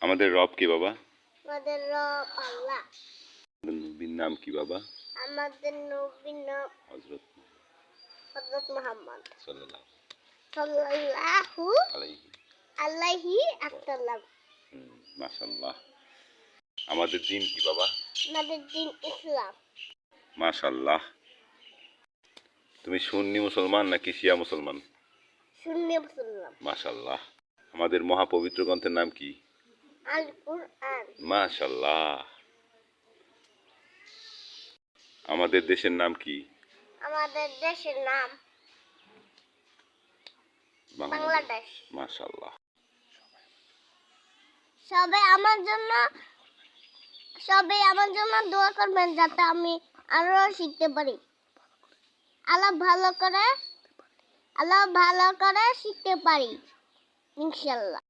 আমাদের রব কি বাবা? আমাদের রব আল্লাহ। নবীর নাম কি বাবা? আমাদের নবীন নাম হজরত হযরত মুহাম্মদ। সাল্লাল্লাহু সাল্লাল্লাহু আলাইহি হুম, মাশাআল্লাহ। আমাদের দিন কি বাবা? আমাদের দিন ইসলাম। মাশাআল্লাহ। তুমি সুন্নি মুসলমান নাকি শিয়া মুসলমান? শূন্য মুসলমান। মাশাআল্লাহ। আমাদের মহাপবিত্র গ্রন্থের নাম কি? আল কুরআন মাশাআল্লাহ। আমাদের দেশের নাম কি? আমাদের দেশের নাম বাংলাদেশ। মাশাআল্লাহ। সবাই আমার জন্য সবাই আমার জন্য দোয়া করবেন যাতে আমি আরও শিখতে পারি। আল্লাহ ভালো করে আল্লাহ ভালো করে শিখতে পারি ইনশাল্লাহ